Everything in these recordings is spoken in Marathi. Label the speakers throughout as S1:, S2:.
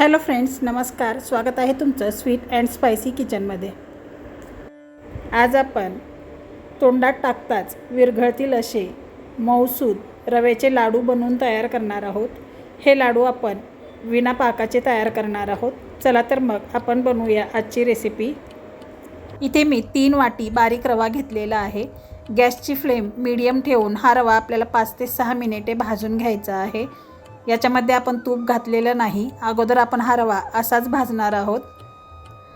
S1: हॅलो फ्रेंड्स नमस्कार. स्वागत आहे तुमचं स्वीट अँड स्पायसी किचनमध्ये. आज आपण तोंडात टाकताच विरघळतील असे मऊसूद रव्याचे लाडू बनवून तयार करणार आहोत. हे लाडू आपण विना पाकाचे तयार करणार आहोत. चला तर मग आपण बनवूया आजची रेसिपी इथे मी तीन वाटी बारीक रवा घेतलेला आहे. गॅसची फ्लेम मीडियम ठेवून हा रवा आपल्याला पाच ते सहा मिनिटे भाजून घ्यायचा आहे. याच्यामध्ये आपण तूप घातलेलं नाही. अगोदर आपण हा रवा असाच भाजणार आहोत.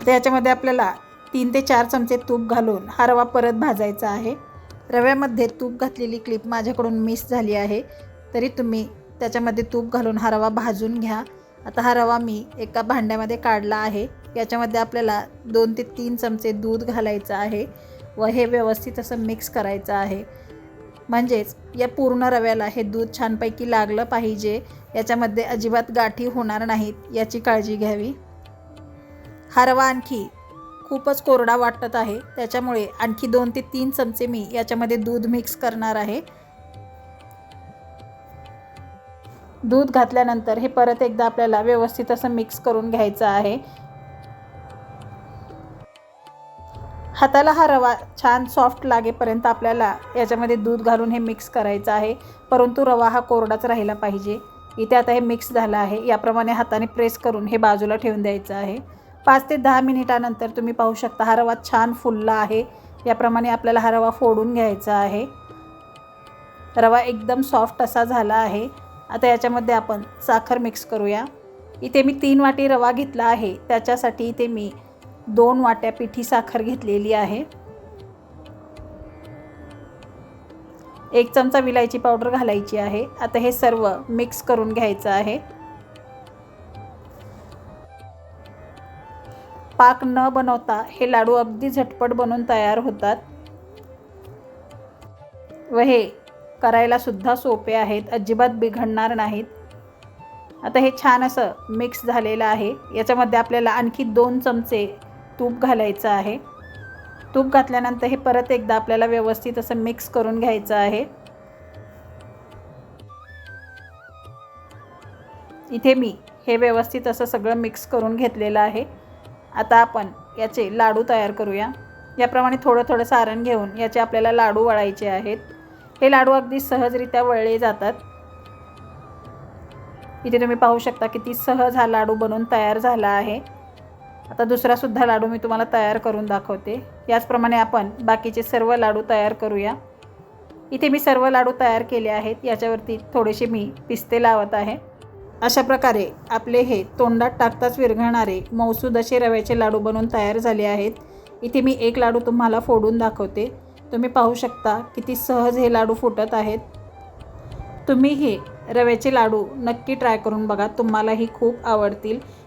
S1: तर याच्यामध्ये आपल्याला तीन ते चार चमचे तूप घालून हा रवा परत भाजायचा आहे. रव्यामध्ये तूप घातलेली क्लिप माझ्याकडून मिस झाली आहे. तरी तुम्ही त्याच्यामध्ये तूप घालून हा रवा भाजून घ्या. आता हा रवा मी एका भांड्यामध्ये काढला आहे. याच्यामध्ये आपल्याला दोन ते तीन चमचे दूध घालायचं आहे व हे व्यवस्थित असं मिक्स करायचं आहे. म्हणजेच या पूर्ण रव्याला हे दूध छानपैकी लागलं पाहिजे. याच्यामध्ये अजिबात गाठी होणार नाहीत याची काळजी घ्यावी. हा रवा आणखी खूपच कोरडा वाटत आहे. त्याच्यामुळे आणखी दोन ते तीन चमचे मी याच्यामध्ये दूध मिक्स करणार आहे. दूध घातल्यानंतर हे परत एकदा आपल्याला व्यवस्थित असं मिक्स करून घ्यायचं आहे. हाताला हा रवा छान सॉफ्ट लागेपर्यंत आपल्याला याच्यामध्ये दूध घालून हे मिक्स करायचं आहे. परंतु रवा हा कोरडाच राहिला पाहिजे. इथे आता हे मिक्स झालं आहे. याप्रमाणे हाताने प्रेस करून हे बाजूला ठेवून द्यायचं आहे. पाच ते दहा मिनिटानंतर तुम्ही पाहू शकता हा रवा छान फुलला आहे. याप्रमाणे आपल्याला हा रवा फोडून घ्यायचा आहे. रवा एकदम सॉफ्ट असा झाला आहे. आता याच्यामध्ये आपण साखर मिक्स करूया. इथे मी तीन वाटी रवा घेतला आहे. त्याच्यासाठी इथे मी दोन वाट्या पिठी साखर घेतलेली आहे. एक चमचा विलायची पावडर घालायची आहे. आता हे सर्व मिक्स करून घ्यायचं आहे. पाक न बनवता हे लाडू अगदी झटपट बनवून तयार होतात. व हे करायला सुद्धा सोपे आहेत. अजिबात बिघडणार नाहीत. आता हे छान असं मिक्स झालेलं आहे. याच्यामध्ये आपल्याला आणखी दोन चमचे तूप घालायचं आहे. तूप घातल्यानंतर हे परत एकदा आपल्याला व्यवस्थित असं मिक्स करून घ्यायचं आहे. इथे मी हे व्यवस्थित असं सगळं मिक्स करून घेतलेलं आहे. आता आपण याचे लाडू तयार करूया. याप्रमाणे थोडं थोडं सारण घेऊन याचे आपल्याला लाडू वळायचे आहेत. हे लाडू अगदी सहजरित्या वळले जातात. इथे तुम्ही पाहू शकता किती सहज हा लाडू बनून तयार झाला आहे. आता दुसरासुद्धा लाडू मी तुम्हाला तयार करून दाखवते. याचप्रमाणे आपण बाकीचे सर्व लाडू तयार करूया. इथे मी सर्व लाडू तयार केले आहेत. याच्यावरती थोडेसे मी पिस्ते लावत आहे. अशा प्रकारे आपले हे तोंडात टाकताच विरघळणारे मौसूद असे रव्याचे लाडू बनवून तयार झाले आहेत. इथे मी एक लाडू तुम्हाला फोडून दाखवते. तुम्ही पाहू शकता किती सहज हे लाडू फुटत आहेत. तुम्ही हे रव्याचे लाडू नक्की ट्राय करून बघा. तुम्हालाही खूप आवडतील.